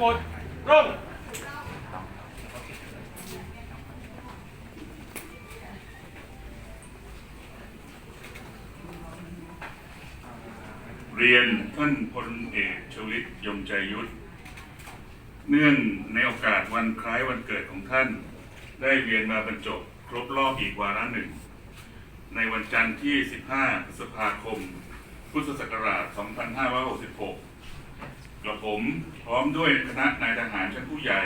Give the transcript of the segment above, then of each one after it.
หมดร่งเรียนท่านพลเอกชวลิตยงใจยุทธ เนื่องในโอกาสวันคล้ายวันเกิดของท่าน ได้เวียนมาบรรจบครบรอบอีกวาระหนึ่ง ในวันจันทร์ที่ 15 พฤษภาคม พุทธศักราช 2566 กระผมพร้อมด้วยคณะนายทหารชั้นผู้ใหญ่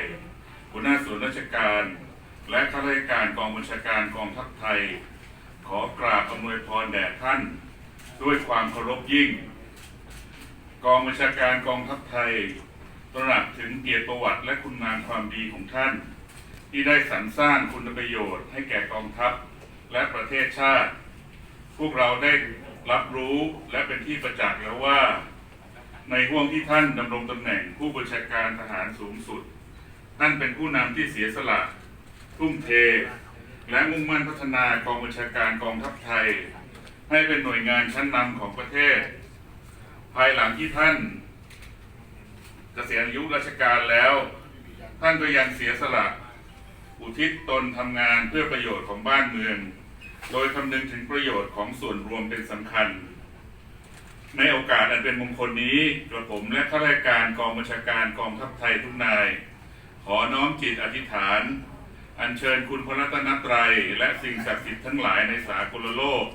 หัวหน้าส่วนราชการ และข้าราชการกองบัญชาการกองทัพไทย ขอกราบอำนวยพรแด่ท่าน ด้วยความเคารพยิ่ง กองบัญชาการกองทัพไทย ตระหนักถึงเกียรติประวัติและคุณงามความดีของท่าน ที่ได้สรรสร้างคุณประโยชน์ให้แก่กองทัพและประเทศชาติ พวกเราได้รับรู้และเป็นที่ประจักษ์แล้วว่า ในห่วงที่ท่านดำรงตำแหน่งผู้บัญชาการทหารสูงสุด ท่านเป็นผู้นำที่เสียสละทุ่มเท และมุ่งมั่นพัฒนากองบัญชาการกองทัพไทย ให้เป็นหน่วยงานชั้นนำของประเทศ ภายหลังที่ท่านเกษียณอายุราชการแล้ว ท่านก็ยังเสียสละ อุทิศตนทำงานเพื่อประโยชน์ของบ้านเมือง โดยคำนึงถึงประโยชน์ของส่วนรวมเป็นสำคัญ ในโอกาสอันเป็นมงคลนี้กระผมและข้าราชการกองบัญชาการกองทัพไทยทุกนาย ขอน้อมจิตอธิษฐาน อัญเชิญคุณพระรัตนตรัย และสิ่งศักดิ์สิทธิ์ทั้งหลายในสากลโลก